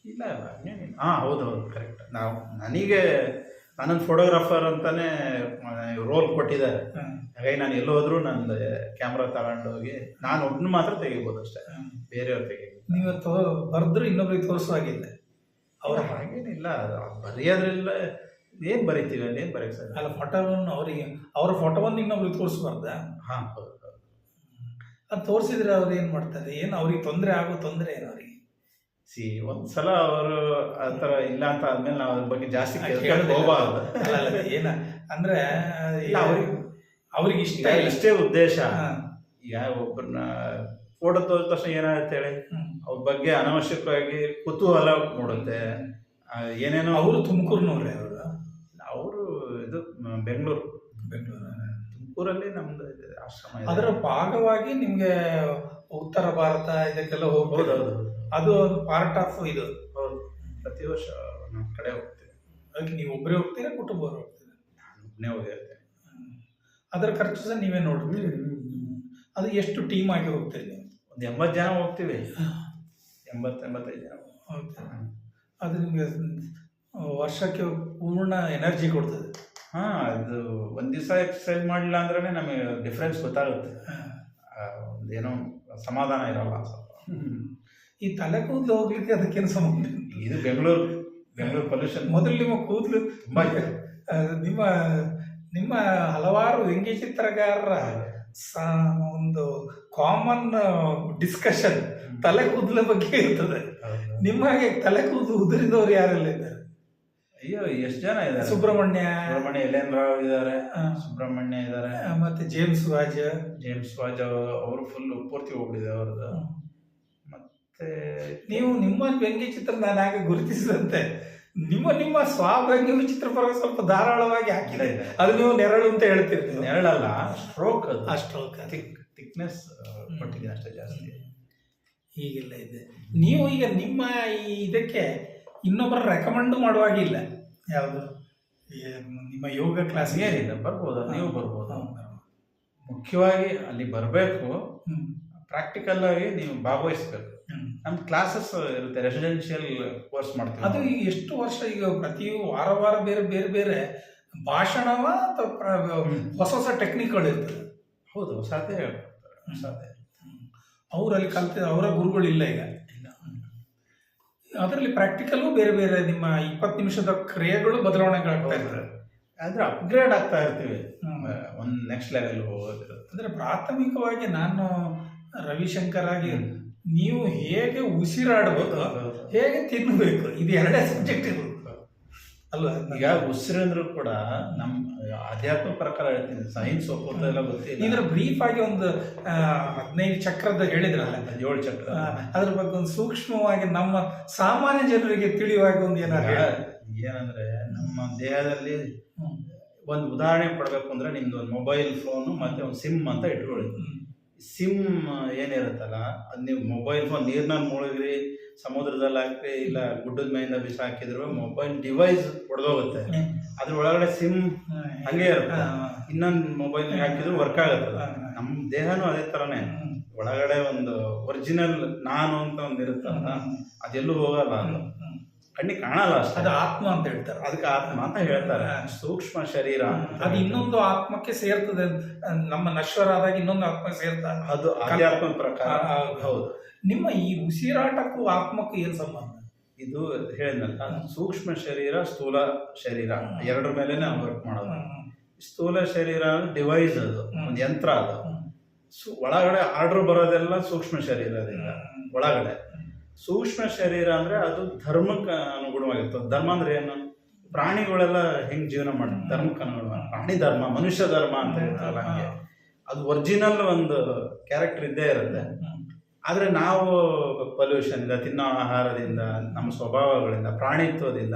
ಇಲ್ಲ ಇಲ್ಲ ಹಾಂ ಹೌದು ಹೌದು ಕರೆಕ್ಟ್ ನಾವು ನನಗೆ ನಾನೊಂದು ಫೋಟೋಗ್ರಾಫರ್ ಅಂತಾನೆ ರೋಲ್ ಕೊಟ್ಟಿದ್ದಾರೆ. ಹಾಗಾಗಿ ನಾನು ಎಲ್ಲೋ ಹೋದ್ರು ನಂದು ಕ್ಯಾಮ್ರಾ ತಗೊಂಡೋಗಿ ನಾನು ಒಬ್ಬನು ಮಾತ್ರ ತೆಗಿಬೋದು ಅಷ್ಟೇ. ಬೇರೆಯವ್ರು ತೆಗಿಬೋದು. ನೀವು ತೋ ಬರೆದ್ರು ಇನ್ನೊಬ್ರಿಗೆ ತೋರಿಸೋಗಿದ್ದೆ ಅವ್ರ ಅವರ ಹಾಗೇನಿಲ್ಲ ಬರೆಯೋದ್ರಿಲ್ಲ ಏನು ಬರಿತೀವಿ ಅಲ್ಲಿ ಏನು ಬರೀತಾರೆ ಸರ್ ಅಲ್ಲ ಫೋಟೋವನ್ನು ಅವರಿಗೆ ಅವ್ರ ಫೋಟೋವನ್ನು ಇನ್ನೊಬ್ರಿಗೆ ತೋರಿಸ್ಬಾರ್ದ? ಹಾಂ ಹೌದು ಹೌದು. ಅದು ತೋರಿಸಿದ್ರೆ ಅವ್ರು ಏನು ಮಾಡ್ತಾರೆ? ಏನು ಅವ್ರಿಗೆ ತೊಂದರೆ ಆಗೋ ತೊಂದರೆ ಏನು ಅವರಿಗೆ? ಸಿ ಒಂದ್ಸಲ ಅವರು ಆ ಥರ ಇಲ್ಲ ಅಂತ ಆದ್ಮೇಲೆ ನಾವು ಅದ್ರ ಬಗ್ಗೆ ಜಾಸ್ತಿ ಕೇಳ್ಕೊಂಡು. ಹೋಗಬಾರ್ದು. ಅಲ್ಲ, ಏನ ಅಂದ್ರೆ ಅವ್ರಿಗೆ- ಅವ್ರಿಗೆ ಇಷ್ಟ ಇಷ್ಟೇ ಉದ್ದೇಶ. ಈಗ ಒಬ್ಬರನ್ನ ಫೋಟೋ ತೋರಿದ ತಕ್ಷಣ ಏನಾಗುತ್ತೆ ಹೇಳಿ. ಅವ್ರ ಬಗ್ಗೆ ಅನವಶ್ಯಕವಾಗಿ ಕುತೂಹಲ ಮೂಡುತ್ತೆ. ಏನೇನೋ ಅವರು ತುಮಕೂರಿನವ್ರೆ ಅವರು? ಅವರು ಇದು ಬೆಂಗಳೂರು. ಬೆಂಗಳೂರು. ತುಮಕೂರಲ್ಲಿ ನಮ್ದು ಆಶ್ರಮ. ಅದರ ಭಾಗವಾಗಿ ನಿಮ್ಗೆ ಉತ್ತರ ಭಾರತ ಇದಕ್ಕೆಲ್ಲ ಹೋಗ್ಬೋದು ಅದು ಪಾರ್ಟ್ ಆಫ್ ಇದು. ಹೌದು. ಪ್ರತಿ ವರ್ಷ ನಮ್ಮ ಕಡೆ ಹೋಗ್ತೀವಿ. ಅದಕ್ಕೆ ನೀವು ಒಬ್ಬರೇ ಹೋಗ್ತೀರಾ ಕುಟುಂಬ ಹೋಗ್ತೀರಾ? ನಾನು ಒಬ್ಬನೇ ಹೋಗಿರ್ತೇನೆ ಅದರ ಖರ್ಚು ಸಹ ನೀವೇ ನೋಡ್ತೀರಿ. ಅದು ಎಷ್ಟು ಟೀಮ್ ಆಗಿ ಹೋಗ್ತೀರಿ ನೀವು? ಒಂದು ಎಂಬತ್ತು ಜನ ಹೋಗ್ತೀವಿ. ಎಂಬತ್ತು ಎಂಬತ್ತೈದು ಜನ. ಹೋಗ್ತೀವಿ ಅದು ನಿಮಗೆ ವರ್ಷಕ್ಕೆ ಪೂರ್ಣ ಎನರ್ಜಿ ಕೊಡ್ತದೆ. ಹಾಂ ಇದು ಒಂದು ದಿವಸ ಎಕ್ಸಸೈಸ್ ಮಾಡಿಲ್ಲ ಅಂದ್ರೆ ನಮಗೆ ಡಿಫ್ರೆನ್ಸ್ ಗೊತ್ತಾಗುತ್ತೆ. ಏನೋ ಸಮಾಧಾನ ಇರಲ್ಲ. ಸ್ವಲ್ಪ ಈ ತಲೆ ಕೂದಲು ಹೋಗ್ಲಿಕ್ಕೆ ಅದಕ್ಕೇನು ಸಂಬಂಧ. ಇದು ಬೆಂಗಳೂರು ಬೆಂಗಳೂರು ಪೊಲ್ಯೂಷನ್. ಮೊದಲು ನಿಮ್ಮ ಕೂದಲು. ನಿಮ್ಮ ನಿಮ್ಮ ಹಲವಾರು ವ್ಯಂಗ್ಯ ಚಿತ್ರಗಾರರ ಸ- ಒಂದು ಕಾಮನ್ ಡಿಸ್ಕಷನ್ ತಲೆ ಕೂದಲ ಬಗ್ಗೆ ಇರ್ತದೆ. ನಿಮ್ಮ ಹಾಗೆ ತಲೆ ಕೂದಲು ಉದುರಿದವರು ಯಾರೆಲ್ಲ ಇದ್ದಾರೆ? ಅಯ್ಯೋ ಎಷ್ಟು ಜನ ಇದ್ದಾರೆ? ಸುಬ್ರಹ್ಮಣ್ಯ. ಸುಬ್ರಹ್ಮಣ್ಯ ಎಲೆನ್ ರಾವ್ ಇದ್ದಾರೆ ಸುಬ್ರಹ್ಮಣ್ಯ ಇದ್ದಾರೆ. ಮತ್ತೆ ಜೇಮ್ಸ್ ರಾಜ. ಜೇಮ್ಸ್ ವಾಜ್ ಅವರು ಫುಲ್ ಪೂರ್ತಿ ಹೋಗ್ಬಿಟ್ಟಿದೆ ಅವ್ರದ್ದು. ನೀವು ನಿಮ್ಮ ವ್ಯಂಗ್ಯ ಚಿತ್ರ ನಾನು ಹಾಗೆ ಗುರುತಿಸಿದಂತೆ ನಿಮ್ಮ ನಿಮ್ಮ ಚಿತ್ರ ಪರವಾಗಿ ಸ್ವಲ್ಪ ಧಾರಾಳವಾಗಿ ಹಾಕಿದೆ. ಅದು ನೀವು ನೆರಳು ಅಂತ ಹೇಳ್ತೀರಿ. ನೆರಳಲ್ಲ ಸ್ಟ್ರೋಕ್ ಅದು. ಸ್ಟ್ರೋಕ್. ಥಿಕ್ ಥಿಕ್ನೆಸ್ ಕೊಟ್ಟಿದ್ದೀನಿ ಅಷ್ಟೇ ಜಾಸ್ತಿ. ಹೀಗೆಲ್ಲ ಇದೆ. ನೀವು ಈಗ ನಿಮ್ಮ ಈ ಇದಕ್ಕೆ ಇನ್ನೊಬ್ಬರ ರೆಕಮೆಂಡ್ ಮಾಡುವಾಗಿಲ್ಲ ಯಾವುದು? ನಿಮ್ಮ ಯೋಗ ಕ್ಲಾಸ್ ಏನಿಲ್ಲ ಬರ್ಬೋದು ನೀವು ಬರ್ಬೋದು. ಮುಖ್ಯವಾಗಿ ಅಲ್ಲಿ ಬರಬೇಕು. ಪ್ರಾಕ್ಟಿಕಲ್ ಆಗಿ ನೀವು ಭಾಗವಹಿಸ್ಬೇಕು. ನಮ್ಮ ಕ್ಲಾಸಸ್ ಇರುತ್ತೆ ರೆಸಿಡೆನ್ಷಿಯಲ್ ಕೋರ್ಸ್ ಮಾಡ್ತೀವಿ ಅದು ಈಗ ಎಷ್ಟು ವರ್ಷ ಈಗ ಪ್ರತಿ ವಾರ ವಾರ ಬೇರೆ ಬೇರೆ ಬೇರೆ ಭಾಷಣವ ಅಥವಾ ಹೊಸ ಹೊಸ ಟೆಕ್ನಿಕ್ಗಳು ಇರ್ತದೆ. ಹೌದು ಸಾಧ್ಯ ಸಾಧ್ಯ ಅವರಲ್ಲಿ ಕಲ್ತ ಅವರ ಗುರುಗಳು ಇಲ್ಲ ಈಗ. ಅದರಲ್ಲಿ ಪ್ರಾಕ್ಟಿಕಲ್ಲು ಬೇರೆ ಬೇರೆ ನಿಮ್ಮ ಇಪ್ಪತ್ತು ನಿಮಿಷದ ಕ್ರಿಯೆಗಳು ಬದಲಾವಣೆಗಳಾಗ್ತಾ ಇರ್ತದೆ ಆದರೆ ಅಪ್ಗ್ರೇಡ್ ಆಗ್ತಾ ಇರ್ತೀವಿ. ಒಂದು ನೆಕ್ಸ್ಟ್ ಲೆವೆಲ್ ಹೋಗೋದಿರುತ್ತೆ. ಅಂದರೆ ಪ್ರಾಥಮಿಕವಾಗಿ ನಾನು ರವಿಶಂಕರ್ ಆಗಿ ನೀವು ಹೇಗೆ ಉಸಿರಾಡಬೇಕು ಹೇಗೆ ತಿನ್ನಬೇಕು ಇದು ಎರಡೇ ಸಬ್ಜೆಕ್ಟ್ ಇದು. ಅಲ್ಲ ಈಗ ಉಸಿರಂದ್ರೂ ಕೂಡ ನಮ್ಮ ಅಧ್ಯಾತ್ಮ ಪ್ರಕಾರ ಹೇಳ್ತೀನಿ ಸೈನ್ಸ್ ಒಪ್ಪೋದು ಎಲ್ಲ ಗೊತ್ತಿಲ್ಲ. ಇದ್ರ ಬ್ರೀಫ್ ಆಗಿ ಒಂದು ಹದಿನೈದು ಚಕ್ರದ ಹೇಳಿದ್ರಲ್ಲ? ಏಳು ಚಕ್ರ. ಅದ್ರ ಬಗ್ಗೆ ಒಂದು ಸೂಕ್ಷ್ಮವಾಗಿ ನಮ್ಮ ಸಾಮಾನ್ಯ ಜನರಿಗೆ ತಿಳಿಯುವಾಗ ಒಂದು ಏನಾರ ಈಗ ಏನಂದ್ರೆ ನಮ್ಮ ದೇಹದಲ್ಲಿ ಒಂದು ಉದಾಹರಣೆ ಕೊಡಬೇಕು ಅಂದ್ರೆ ನಿಮ್ದು ಒಂದು ಮೊಬೈಲ್ ಫೋನು ಮತ್ತೆ ಒಂದು ಸಿಮ್ ಅಂತ ಇಟ್ಕೊಳ್ಳಿ. ಸಿಮ್ ಏನಿರುತ್ತಲ್ಲ ಅದು ನೀವು ಮೊಬೈಲ್ ಫೋನ್ ನೀರಿನಲ್ಲಿ ಮುಳುಗ್ರಿ ಸಮುದ್ರದಲ್ಲಿ ಹಾಕ್ರಿ ಇಲ್ಲ ಗುಡ್ಡದ ಮೇಲಿಂದ ಬಿಸಿ ಹಾಕಿದ್ರು ಮೊಬೈಲ್ ಡಿವೈಸ್ ಹೊಡೆದೋಗುತ್ತೆ. ಅದ್ರ ಒಳಗಡೆ ಸಿಮ್. ಹಂಗೆ ಇರುತ್ತೆ ಇನ್ನೊಂದು ಮೊಬೈಲ್ ಹಾಕಿದ್ರು ವರ್ಕ್ ಆಗುತ್ತೆ ನಮ್ಮ ದೇಹನೂ ಅದೇ ಥರನೇ. ಒಳಗಡೆ ಒಂದು ಒರಿಜಿನಲ್ ನಾನು ಅಂತ ಒಂದು ಇರುತ್ತಲ್ಲ. ಅದೆಲ್ಲೂ ಹೋಗಲ್ಲ ಅದು ಹ್ಮ್. ಕಣ್ಣಿಗೆ ಕಾಣಲ್ಲ ಅದು ಆತ್ಮ ಅಂತ ಹೇಳ್ತಾರೆ. ಅದಕ್ಕೆ ಆತ್ಮ ಅಂತ ಹೇಳ್ತಾರೆ. ಸೂಕ್ಷ್ಮ ಶರೀರ ಅದು ಇನ್ನೊಂದು ಆತ್ಮಕ್ಕೆ ಸೇರ್ತದೆ. ನಮ್ಮ ನಶ್ವರಾದಾಗ ಇನ್ನೊಂದು ಆತ್ಮ ಸೇರ್ತಾರೆ ಅದು ಆಧ್ಯಾತ್ಮ ಪ್ರಕಾರ. ಹೌದು. ನಿಮ್ಮ ಈ ಉಸಿರಾಟಕ್ಕೂ ಆತ್ಮಕ್ಕೂ ಏನು ಸಂಬಂಧ? ಇದು ಹೇಳಿದ್ನಲ್ಲ ಸೂಕ್ಷ್ಮ ಶರೀರ ಸ್ಥೂಲ ಶರೀರ. ಎರಡರ ಮೇಲೆ ನಾವು ವರ್ಕ್ ಮಾಡೋದು. ಸ್ಥೂಲ ಶರೀರ ಡಿವೈಸ್ ಅದು ಒಂದು ಯಂತ್ರ ಅದು. ಸು- ಒಳಗಡೆ ಆರ್ಡರ್ ಬರೋದೆಲ್ಲ ಸೂಕ್ಷ್ಮ ಶರೀರದಿಂದ. ಒಳಗಡೆ. ಸೂಕ್ಷ್ಮ ಶರೀರ ಅಂದ್ರೆ ಅದು ಧರ್ಮಕ್ಕೆ ಅನುಗುಣವಾಗಿರ್ತದೆ. ಧರ್ಮ ಅಂದ್ರೆ ಏನು? ಪ್ರಾಣಿಗಳೆಲ್ಲ ಹೆಂಗೆ ಜೀವನ ಮಾಡ್ತಾರೆ ಧರ್ಮಕ್ಕೆ ಅನುಗುಣವಾಗಿ. ಪ್ರಾಣಿ ಧರ್ಮ ಮನುಷ್ಯ ಧರ್ಮ ಅಂತ ಹೇಳ್ತಾರಲ್ಲ ಹಂಗೆ. ಅದು ಒರಿಜಿನಲ್ ಒಂದು ಕ್ಯಾರೆಕ್ಟರ್ ಇದ್ದೇ ಇರುತ್ತೆ. ಆದರೆ ನಾವು ಪೊಲ್ಯೂಷನಿಂದ ತಿನ್ನೋ ಆಹಾರದಿಂದ ನಮ್ಮ ಸ್ವಭಾವಗಳಿಂದ ಪ್ರಾಣಿತ್ವದಿಂದ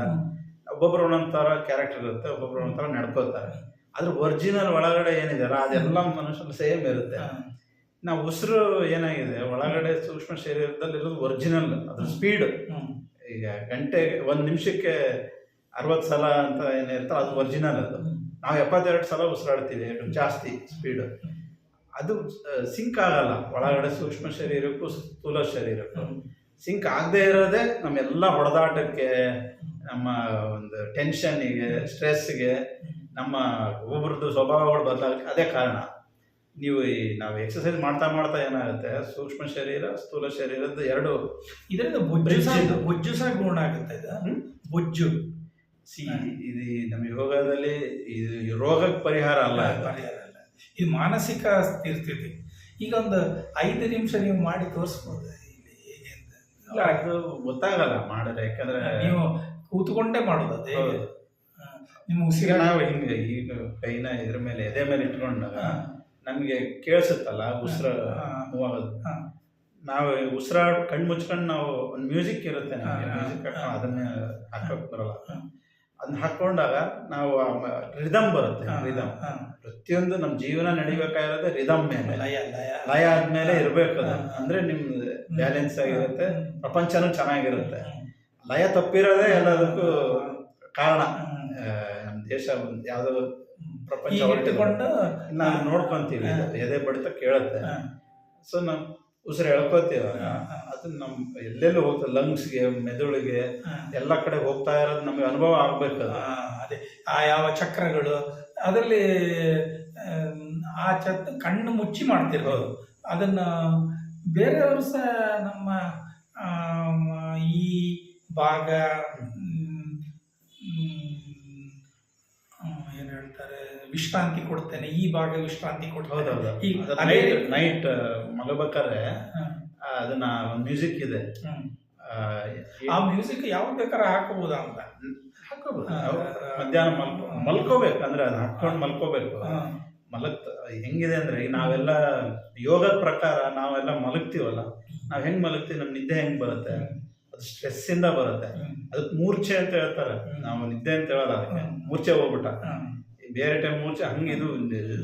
ಒಬ್ಬೊಬ್ರು ಒಂದೊಂಥರ ಕ್ಯಾರೆಕ್ಟರ್ ಇರುತ್ತೆ ಒಬ್ಬೊಬ್ರು ಒಂಥರ ನಡ್ಕೋತಾರೆ ಆದ್ರೆ ಒರಿಜಿನಲ್ ಒಳಗಡೆ ಏನಿದೆಯಲ್ಲ ಅದೆಲ್ಲ ಮನುಷ್ಯನ ಸೇಮ್ ಇರುತ್ತೆ. ನಾವು ಉಸಿರು ಏನಾಗಿದೆ? ಒಳಗಡೆ ಸೂಕ್ಷ್ಮ ಶರೀರದಲ್ಲಿ ಇರೋದು ಒರಿಜಿನಲ್ ಅದ್ರ ಸ್ಪೀಡ್ ಈಗ ಗಂಟೆ ಒಂದು ನಿಮಿಷಕ್ಕೆ ಅರವತ್ತು ಸಲ ಅಂತ ಏನಿರ್ತೋ ಅದು ಒರಿಜಿನಲ್ ಅದು. ನಾವು ಎಪ್ಪತ್ತೆರಡು ಸಲ ಉಸಿರಾಡ್ತೀವಿ ಜಾಸ್ತಿ ಸ್ಪೀಡ್ ಅದು ಸಿಂಕ್ ಆಗಲ್ಲ. ಒಳಗಡೆ ಸೂಕ್ಷ್ಮ ಶರೀರಕ್ಕೂ ಸ್ಥೂಲ ಶರೀರಕ್ಕೂ. ಸಿಂಕ್ ಆಗದೆ ಇರೋದೇ ನಮ್ಮೆಲ್ಲ ಹೊಡೆದಾಟಕ್ಕೆ ನಮ್ಮ ಒಂದು ಟೆನ್ಷನ್ನಿಗೆ ಸ್ಟ್ರೆಸ್ಗೆ ನಮ್ಮ ಒಬ್ಬೊಬ್ರದ್ದು ಸ್ವಭಾವಗಳು ಬದಲಾಗಕ್ಕೆ ಅದೇ ಕಾರಣ. ನೀವು ಈ ನಾವು ಎಕ್ಸಸೈಸ್ ಮಾಡ್ತಾ ಮಾಡ್ತಾ ಏನಾಗುತ್ತೆ ಸೂಕ್ಷ್ಮ ಶರೀರ ಸ್ಥೂಲ ಶರೀರದ ಎರಡು ಇದರಿಂದ ಬೊಜ್ಜು ಸಹ ಇದು. ಬೊಜ್ಜು ಸಹ ಗುಣ ಆಗುತ್ತೆ ಇದು? ಬೊಜ್ಜು ಸಿ ಇದು ನಮ್ಮ ಯೋಗದಲ್ಲಿ ಇದು ರೋಗಕ್ಕೆ ಪರಿಹಾರ ಅಲ್ಲ ಇದು. ಪರಿಹಾರ ಅಲ್ಲ. ಇದು ಮಾನಸಿಕ ಸ್ಥಿರಸ್ಥಿತಿ ಈಗ ಒಂದು ಐದು ನಿಮಿಷ ನೀವು ಮಾಡಿ ತೋರಿಸ್ಬೋದು ಇಲ್ಲಿ ಹೇಗೆ ಅಂತ ಇಲ್ಲ ಅದು ಗೊತ್ತಾಗಲ್ಲ ಮಾಡಿದ್ರೆ ಯಾಕಂದ್ರೆ ನೀವು ಕೂತ್ಕೊಂಡೇ ಮಾಡೋದು ಅದೇ. ನಿಮ್ಮ ಈಗ ನಾವು ಹಿಂಗೆ ಈಗ ಕೈನ ಇದ್ರ ಮೇಲೆ ಎದೆ ಮೇಲೆ ಇಟ್ಕೊಂಡಾಗ ನಮಗೆ ಕೇಳಿಸುತ್ತಲ್ಲ ಉಸಿರ ಮೂವಾಗೋದು. ಮೂವ್ ನಾವು ಉಸಿರಾಡ್ ಕಣ್ಣು ಮುಚ್ಕೊಂಡು ನಾವು ಒಂದು ಮ್ಯೂಸಿಕ್ ಇರುತ್ತೆ ಅದನ್ನೇ ಹಾಕೋಕೆ ಮ್ಯೂಸಿಕ್. ಅದನ್ನ ಬರಲ್ಲ. ಹಾ. ಅದನ್ನ ಹಾಕೊಂಡಾಗ ನಾವು ರಿದಮ್ ಬರುತ್ತೆ ರಿದಮ್. ಪ್ರತಿಯೊಂದು ನಮ್ಮ ಜೀವನ ನಡಿಬೇಕಾಗಿರೋದೇ ರಿದಮ್ ಮೇಲೆ. ಲಯ ಆದ್ಮೇಲೆ ಇರಬೇಕು. ಅಂದ್ರೆ ನಿಮ್ದು ಬ್ಯಾಲೆನ್ಸ್ ಆಗಿರುತ್ತೆ. ಪ್ರಪಂಚನೂ ಚೆನ್ನಾಗಿರುತ್ತೆ. ಲಯ ತಪ್ಪಿರೋದೇ ಎಲ್ಲದಕ್ಕೂ ಕಾರಣ. ನಮ್ಮ ದೇಶ ಒಂದು ಯಾವ್ದೋ ಪ್ರಪಂಚ ನಾವು ನೋಡ್ಕೊಂತೀವಿ. ಎದೆ ಬಡಿತ ಕೇಳುತ್ತೆ. ಸೊ ನಾವು ಉಸಿರು ಎಳ್ಕೊತೀವಲ್ಲ ಹಾ. ಅದು ನಮ್ಮ ಎಲ್ಲೆಲ್ಲೂ ಹೋಗ್ತದೆ? ಲಂಗ್ಸ್ಗೆ ಮೆದುಳಿಗೆ. ಎಲ್ಲ ಕಡೆ ಹೋಗ್ತಾ ಇರೋದು ನಮಗೆ ಅನುಭವ ಆಗ್ಬೇಕು ಅದು. ಆ, ಅದೇ. ಆ ಯಾವ ಚಕ್ರಗಳು ಅದರಲ್ಲಿ ಆ ಚತ್ ಕಣ್ಣು ಮುಚ್ಚಿ ಮಾಡ್ತಿರ್ಬೋದು. ಅದನ್ನು ಬೇರೆಯವರು ಸಹ ನಮ್ಮ ಈ ಭಾಗ ವಿಶ್ರಾಂತಿ ಕೊಡ್ತೇನೆ ಈ ಭಾಗ ವಿಶ್ರಾಂತಿ ಕೊಡ್ತೇನೆ. ಹೌದೌದು. ನೈಟ್ ಮಲಗಬೇಕಾದ್ರೆ ಅದನ್ನ ಮ್ಯೂಸಿಕ್ ಇದೆ. ಆ, ಮ್ಯೂಸಿಕ್ ಯಾವ ಬೇಕಾದ್ರೆ ಹಾಕಬಹುದಾ ಅಂತ? ಹಾಕೋಬಹುದು. ಮಧ್ಯಾಹ್ನ ಮಲ್ಕೋ ಮಲ್ಕೋಬೇಕು ಅಂದ್ರೆ ಅದು ಹಾಕೊಂಡು ಮಲ್ಕೋಬೇಕು. ಮಲಗ್ ಮಲಗ್ತ ಹೆಂಗಿದೆ ಅಂದ್ರೆ ಈಗ ನಾವೆಲ್ಲ ಯೋಗದ ಪ್ರಕಾರ ನಾವೆಲ್ಲ ಮಲಗ್ತೀವಲ್ಲ ನಾವ್ ಹೆಂಗ್ ಮಲಗ್ತೀವಿ? ನಮ್ ನಿದ್ದೆ ಹೆಂಗ್ ಬರುತ್ತೆ? ಅದು ಸ್ಟ್ರೆಸ್ ಇಂದ ಬರುತ್ತೆ. ಅದಕ್ಕೆ ಮೂರ್ಛೆ ಅಂತ ಹೇಳ್ತಾರೆ. ನಾವು ನಿದ್ದೆ ಅಂತ ಹೇಳಲ್ಲ ಅದಕ್ಕೆ. ಮೂರ್ಛೆ ಹೋಗ್ಬಿಟ್ಟ. ಬೇರೆ ಟೈಮ್ ಮೂರ್ಛೆ ಹಂಗೆ ಇದು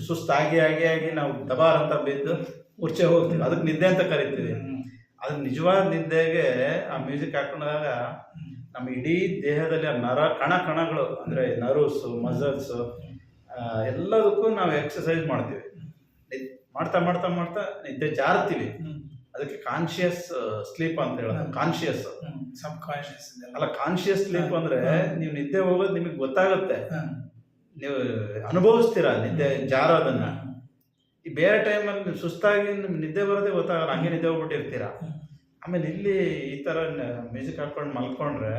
ಸುಸ್ತಾಗಿ ಆಗಿ ಆಗಿ ನಾವು ದಬಾರ್ ಅಂತ ಬಿದ್ದು ಮೂರ್ಛೆ ಹೋಗ್ತೀವಿ. ಅದಕ್ಕೆ ನಿದ್ದೆ ಅಂತ ಕರಿತೀವಿ. ಅದು ನಿಜವಾದ ನಿದ್ದೆಗೆ ಆ ಮ್ಯೂಸಿಕ್ ಹಾಕೊಂಡಾಗ ನಮ್ಮ ಇಡೀ ದೇಹದಲ್ಲಿ ಆ ನರ ಕಣ ಕಣಗಳು ಅಂದರೆ ನರ್ವ್ಸು ಮಸಲ್ಸು ಎಲ್ಲದಕ್ಕೂ ನಾವು ಎಕ್ಸಸೈಸ್ ಮಾಡ್ತೀವಿ. ಮಾಡ್ತಾ ಮಾಡ್ತಾ ಮಾಡ್ತಾ ನಿದ್ದೆ ಜಾರ್ತೀವಿ ಅದಕ್ಕೆ ಕಾನ್ಶಿಯಸ್ ಸ್ಲೀಪ್ ಅಂತ ಹೇಳೋದು. ಕಾನ್ಶಿಯಸ್ ಸಬ್ ಕಾನ್ಶಿಯಸ್ ಅಲ್ಲ ಕಾನ್ಶಿಯಸ್ ಸ್ಲೀಪ್ ಅಂದ್ರೆ ನೀವು ನಿದ್ದೆ ಹೋಗೋದು ನಿಮಗೆ ಗೊತ್ತಾಗುತ್ತೆ. ನೀವು ಅನುಭವಿಸ್ತೀರಾ? ನಿದ್ದೆ ಜಾರೋದನ್ನ ಈ ಬೇರೆ ಟೈಮಲ್ಲಿ ಸುಸ್ತಾಗಿ ನಿದ್ದೆ ಬರೋದೆ ಗೊತ್ತಾಗಲ್ಲ ಹಂಗೆ ನಿದ್ದೆ ಹೋಗ್ಬಿಟ್ಟಿರ್ತೀರಾ? ಆಮೇಲೆ ಇಲ್ಲಿ ಈ ಥರ ಮ್ಯೂಸಿಕ್ ಹಾಕೊಂಡು ಮಲ್ಕೊಂಡ್ರೆ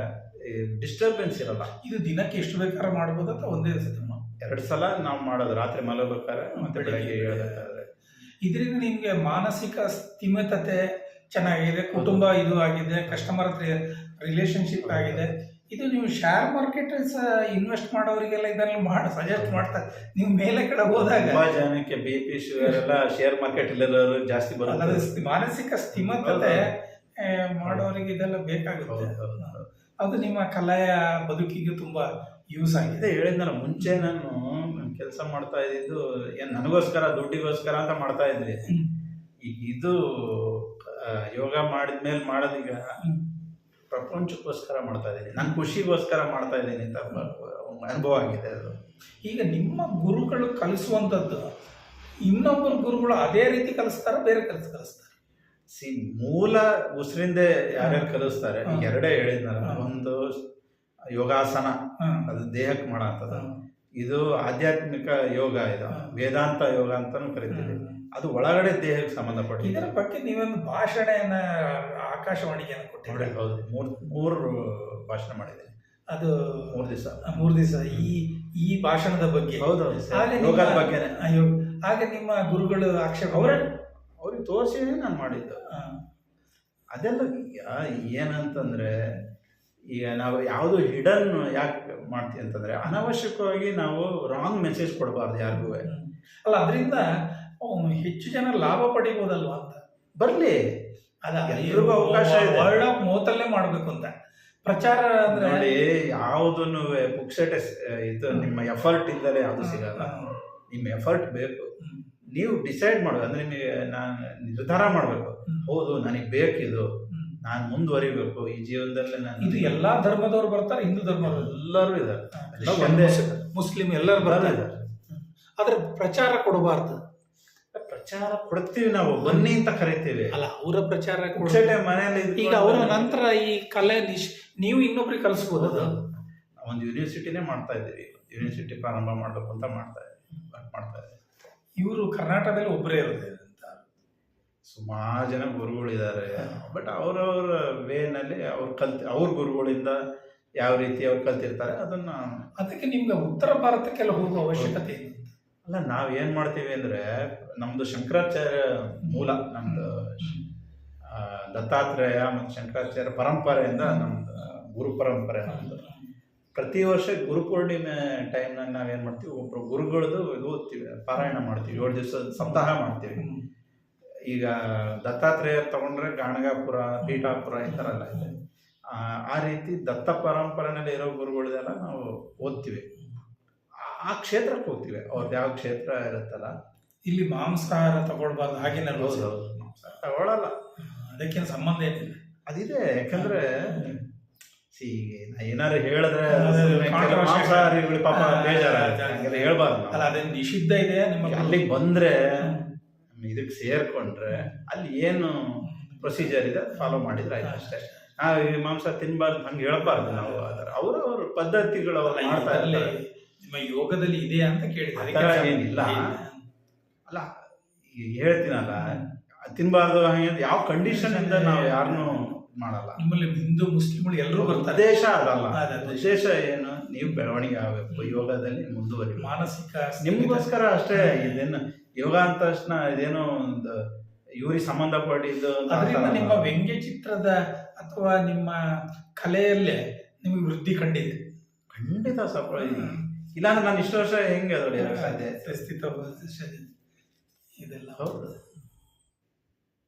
ಡಿಸ್ಟರ್ಬೆನ್ಸ್ ಇರಲ್ಲ. ಇದು ದಿನಕ್ಕೆ ಎಷ್ಟು ಬೇಕಾದ್ರೆ ಮಾಡ್ಬೋದು ಅಥವಾ ಒಂದೇ ಸತಿ ಎರಡು ಸಲ ನಾವು ಮಾಡೋದು ರಾತ್ರಿ ಮಲಗಬೇಕಾದ್ರೆ ಮತ್ತೆ ಬೆಳಗ್ಗೆ ಹೇಳಬೇಕಾದ್ರೆ ಇದರಿಂದ ನಿಮಗೆ ಮಾನಸಿಕ ಸ್ಥಿಮಿತತೆ ಚೆನ್ನಾಗಿದೆ ಕುಟುಂಬ ಇದು ಆಗಿದೆ ಕಸ್ಟಮರ್ ರಿಲೇಶನ್ಶಿಪ್ ಆಗಿದೆ. ಇದು ನೀವು ಶೇರ್ ಮಾರ್ಕೆಟ್ ಇನ್ವೆಸ್ಟ್ ಮಾಡೋರಿಗೆಲ್ಲ ಇದನ್ನ ಮಾಡಿ ಸಜೆಸ್ಟ್ ಮಾಡ್ತಾರೆ ನೀವು ಮೇಲೆ ಕಡೆ ಹೋದಾಗ ತುಂಬಾ ಜನಕ್ಕೆ ಬಿ ಪಿ ಶುಗರ್ ಎಲ್ಲ ಶೇರ್ ಮಾರ್ಕೆಟ್ ಇಲ್ಲದವರು ಜಾಸ್ತಿ ಬರೋದು ಮಾನಸಿಕ ಸ್ಥಿಮತತೆ ಆ, ಮಾಡೋರಿಗೆ ಇದೆಲ್ಲ ಬೇಕಾಗುತ್ತೆ. ಅದು ನಿಮ್ಮ ಕಲೆಯ ಬದುಕಿಗೆ ತುಂಬಾ ಯೂಸ್ ಆಗಿದೆ. ಹೇಳಿದ್ನಲ್ಲ ಮುಂಚೆ ನಾನು ಕೆಲಸ ಮಾಡ್ತಾ ಇದ್ದಿದ್ದು ಏನು ನನಗೋಸ್ಕರ ದುಡ್ಡಿಗೋಸ್ಕರ ಅಂತ ಮಾಡ್ತಾ ಇದ್ದೆ. ಇದು ಯೋಗ ಮಾಡಿದ್ಮೇಲೆ ಮಾಡೋದೀಗ. ಪ್ರಪಂಚಕ್ಕೋಸ್ಕರ ಮಾಡ್ತಾ ಇದ್ದೀನಿ. ನನ್ನ ಖುಷಿಗೋಸ್ಕರ ಮಾಡ್ತಾ ಇದ್ದೀನಿ ಅಂತ ಅನುಭವ ಆಗಿದೆ ಅದು. ಈಗ ನಿಮ್ಮ ಗುರುಗಳು ಕಲಿಸುವಂಥದ್ದು ಇನ್ನೊಬ್ಬರು ಗುರುಗಳು ಅದೇ ರೀತಿ ಕಲಿಸ್ತಾರ ಬೇರೆ ಕಲಿಸ್ ಕಲಿಸ್ತಾರೆ? ಸಿ ಮೂಲ ಉಸಿರಿಂದೆ ಯಾರ್ಯಾರು ಕಲಿಸ್ತಾರೆ. ಎರಡೇ ಹೇಳಿದ್ನಲ್ಲ ಒಂದು ಯೋಗಾಸನ ಅದು ದೇಹಕ್ಕೆ ಮಾಡಂತದ ಇದು ಆಧ್ಯಾತ್ಮಿಕ ಯೋಗ ಇದು ವೇದಾಂತ ಯೋಗ ಅಂತಾನು ಕರಿತೀವಿ. ಅದು ಒಳಗಡೆ ದೇಹಕ್ಕೆ ಇದರ ಸಂಬಂಧಪಟ್ಟಿದೆ ಬಗ್ಗೆ ನೀವೊಂದು ಭಾಷಣೆಯನ್ನ ಆಕಾಶವಾಣಿಗೆ ಕೊಟ್ಟಿದ್ದೆ ಕೊಟ್ಟಿದ್ರೆ ಹೌದು. ಮೂರು ಮೂರು ಭಾಷಣ ಮಾಡಿದೆ ಅದು ಮೂರು ದಿವಸ. ಮೂರು ದಿವಸ. ಈ ಈ ಭಾಷಣದ ಬಗ್ಗೆ. ಹೌದು ಯೋಗದ ಬಗ್ಗೆ. ಆಗ ನಿಮ್ಮ ಗುರುಗಳು ಆಕ್ಷೇಪ ಅವರ ಅವ್ರಿಗೆ ತೋರಿಸಿ ನಾನು ಮಾಡಿದ್ದು. ಅದೆಲ್ಲ ಏನಂತಂದ್ರೆ ಈಗ ನಾವು ಯಾವುದು ಹಿಡನ್ ಯಾಕೆ ಮಾಡ್ತೀವಿ ಅಂತಂದ್ರೆ ಅನಾವಶ್ಯಕವಾಗಿ ನಾವು ರಾಂಗ್ ಮೆಸೇಜ್ ಕೊಡಬಾರ್ದು ಯಾರಿಗೂ. ಅಲ್ಲ ಅದರಿಂದ ಹೆಚ್ಚು ಜನ ಲಾಭ ಪಡಿಬೋದಲ್ವಾ ಅಂತ. ಬರಲಿ. ಎಲ್ರಿಗೂ ಅವಕಾಶ. ವರ್ಡ್ ಆಫ್ ಮೌತಲ್ಲೇ ಮಾಡ್ಬೇಕು ಅಂತ. ಪ್ರಚಾರ ಅಂದ್ರೆ ನೋಡಿ ಯಾವುದನ್ನು ಪುಕ್ಸಟೆ ಇದು ನಿಮ್ಮ ಎಫರ್ಟ್ ಇಲ್ಲದೆ ಯಾವುದು ಸಿಗಲ್ಲ. ನಿಮ್ಮ ಎಫರ್ಟ್ ಬೇಕು. ನೀವು ಡಿಸೈಡ್ ಮಾಡಬೇಕು. ಅಂದ್ರೆ ನಿಮಗೆ ನಾನು ನಿರ್ಧಾರ ಮಾಡಬೇಕು. ಹೌದು ನನಗೆ ಬೇಕಿದು. ನಾನು ಮುಂದುವರಿಬೇಕು. ಈ ಜೀವನದಲ್ಲಿ ನಾನು ಇದು ಎಲ್ಲಾ ಧರ್ಮದವ್ರು ಬರ್ತಾರೆ ಹಿಂದೂ ಧರ್ಮದವರು ಎಲ್ಲರೂ ಇದ್ದಾರೆ. ಎಲ್ಲ ಕ್ರಿಶ್ಚಿಯನ್, ಒಂದೇ ಮುಸ್ಲಿಂ- ಎಲ್ಲರೂ ಎಲ್ಲರೂ ಬರ್ತಾರೆ. ಆದ್ರೆ ಪ್ರಚಾರ ಕೊಡಬಾರ್ದು. ಪ್ರಚಾರ ಕೊಡ್ತೀವಿ ನಾವು. ಬನ್ನಿ ಅಂತ ಕರಿತೀವಿ. ಅಲ್ಲ ಅವರ ಪ್ರಚಾರ ಮನೆಯಲ್ಲಿ ಈಗ ಅವರ ನಂತರ ಈ ಕಲೆ ನಿಶ್ ನೀವು ಇನ್ನೊಬ್ರಿಗೆ ಕಲಿಸ್ಬೋದು ಅದು. ಒಂದು ಯೂನಿವರ್ಸಿಟಿನೇ ಮಾಡ್ತಾ ಇದ್ದೀವಿ. ಯೂನಿವರ್ಸಿಟಿ ಪ್ರಾರಂಭ ಮಾಡಬೇಕು ಅಂತ ಮಾಡ್ತಾ ಇದ್ದೀವಿ. ಮಾಡ್ತಾ ಇದ್ದೀವಿ. ಇವರು ಕರ್ನಾಟಕದಲ್ಲಿ ಒಬ್ಬರೇ ಇರೋದು ಅಂತ ಸುಮಾರು ಜನ ಗುರುಗಳಿದ್ದಾರೆ. ಬಟ್ ಅವ್ರವ್ರ ವೇನಲ್ಲಿ ಅವ್ರು ಕಲ್ತಿ ಅವ್ರ ಗುರುಗಳಿಂದ ಯಾವ ರೀತಿ ಅವ್ರು ಕಲ್ತಿರ್ತಾರೆ ಅದನ್ನ ಅದಕ್ಕೆ ನಿಮ್ಗೆ ಉತ್ತರ ಭಾರತಕ್ಕೆಲ್ಲ ಹೋಗುವ ಅವಶ್ಯಕತೆ ಇದೆ ಅಲ್ಲ ನಾವು ಏನ್ ಮಾಡ್ತೀವಿ ಅಂದ್ರೆ ನಮ್ದು ಶಂಕರಾಚಾರ್ಯ ಮೂಲ ನಮ್ದು ಆ, ದತ್ತಾತ್ರೇಯ ಮತ್ತು ಶಂಕರಾಚಾರ್ಯ ಪರಂಪರೆಯಿಂದ ನಮ್ದು ಗುರು ಪರಂಪರೆ ನಮ್ದು. ಪ್ರತಿ ವರ್ಷ ಗುರುಪೂರ್ಣಿಮೆ ಟೈಮ್ನಲ್ಲಿ ನಾವೇನು ಮಾಡ್ತೀವಿ ಒಬ್ಬರು ಗುರುಗಳದ್ದು ಇದು ಓದ್ತೀವಿ ಪಾರಾಯಣ ಮಾಡ್ತೀವಿ ಏಳು ದಿವಸ ಸಪ್ತಾಹ ಮಾಡ್ತೀವಿ. ಈಗ ದತ್ತಾತ್ರೇಯ ತಗೊಂಡ್ರೆ ಗಾಣಗಾಪುರ ಪೀಠಾಪುರ ಈ ಥರ ಎಲ್ಲ ಇದೆ. ಆ, ರೀತಿ ದತ್ತ ಪರಂಪರೆನಲ್ಲಿ ಇರೋ ಗುರುಗಳದೆಲ್ಲ ನಾವು ಓದ್ತೀವಿ. ಆ- ಕ್ಷೇತ್ರಕ್ಕೆ ಹೋಗ್ತೀವಿ. ಅವ್ರದ್ದು ಯಾವ ಕ್ಷೇತ್ರ ಇರುತ್ತಲ್ಲ. ಇಲ್ಲಿ ಮಾಂಸಾಹಾರ ತಗೊಳ್ಬಾರ್ದು ಹಾಗೇನೆ ಹೌದು ತಗೊಳ್ಳಲ್ಲ ಅದಕ್ಕೇನು ಸಂಬಂಧ ಏನಿಲ್ಲ. ಅದಿದೆ ಯಾಕಂದ್ರೆ ಸಿ ನಾ ಏನಾರು ಹೇಳಿದ್ರೆ ಪಾಪ ಬೇಜಾರ ಹೇಳ್ಬಾರ್ದು ಅಲ್ಲ ಅದೇ ನಿಷಿದ್ಧ ಇದೆ ನಿಮ್ಮ ಅಲ್ಲಿಗೆ ಬಂದ್ರೆ ಇದಕ್ಕೆ ಸೇರ್ಕೊಂಡ್ರೆ ಅಲ್ಲಿ ಏನು ಪ್ರೊಸೀಜರ್ ಇದೆ ಫಾಲೋ ಮಾಡಿದ್ರೆ ಆಯ್ತು ಅಷ್ಟೇ. ನಾವು ಈ ಮಾಂಸ ತಿನ್ನಬಾರ್ದು ಹಂಗೆ ಹೇಳ್ಬಾರ್ದು ನಾವು ಅದರ ಅವರು ಅವ್ರ ಪದ್ಧತಿಗಳು ಮಾಡ್ತಾ ಇದರಲ್ಲಿ ನಿಮ್ಮ ಯೋಗದಲ್ಲಿ ಇದೆ ಅಂತ ಕೇಳಿದ್ರೆ ಏನಿಲ್ಲ. ಅಲ್ಲ ಹೇಳ್ತೀನಲ್ಲ ಅದ್ ತಿನ್ಬಾರ್ದು ಹಂಗೆ ಯಾವ ಕಂಡೀಷನ್ ಇಂದ ನಾವು ಯಾರನ್ನೂ ಮಾಡಲ್ಲ. ನಿಮ್ಮಲ್ಲಿ ಹಿಂದೂ ಮುಸ್ಲಿಮ್ಗಳು ಎಲ್ಲರೂ ಬರ್ತಾರೆ. ದೇಶ ಅದಲ್ಲ. ಅದೇ, ಅದೇ. ಉದ್ದೇಶ ಏನು? ನೀವು ಬೆಳವಣಿಗೆ ಆಗಬೇಕು. ಯೋಗದಲ್ಲಿ ಮುಂದುವರಿ ಮಾನಸಿಕ ನಿಮಗೋಸ್ಕರ ಅಷ್ಟೇ ಇದೇನು ಯೋಗ ಅಂದ ತಕ್ಷಣ ಇದೇನೋ ಒಂದು ಇವ್ರಿಗೆ ಸಂಬಂಧಪಟ್ಟಿದ್ದು ಅಂತ ಅದರಿಂದ ನಿಮ್ಮ ವ್ಯಂಗ್ಯ ಚಿತ್ರದ ಅಥವಾ ನಿಮ್ಮ ಕಲೆಯಲ್ಲೇ ನಿಮಗೆ ವೃದ್ಧಿ ಕಂಡಿದೆ. ಖಂಡಿತ ಸಫಲ ಇಲ್ಲಾಂದ್ರೆ ನಾನು ಇಷ್ಟು ವರ್ಷ ಹೆಂಗೆ ಅದು ಸಾಧ್ಯ ಇದೆಲ್ಲ ಹೌದು.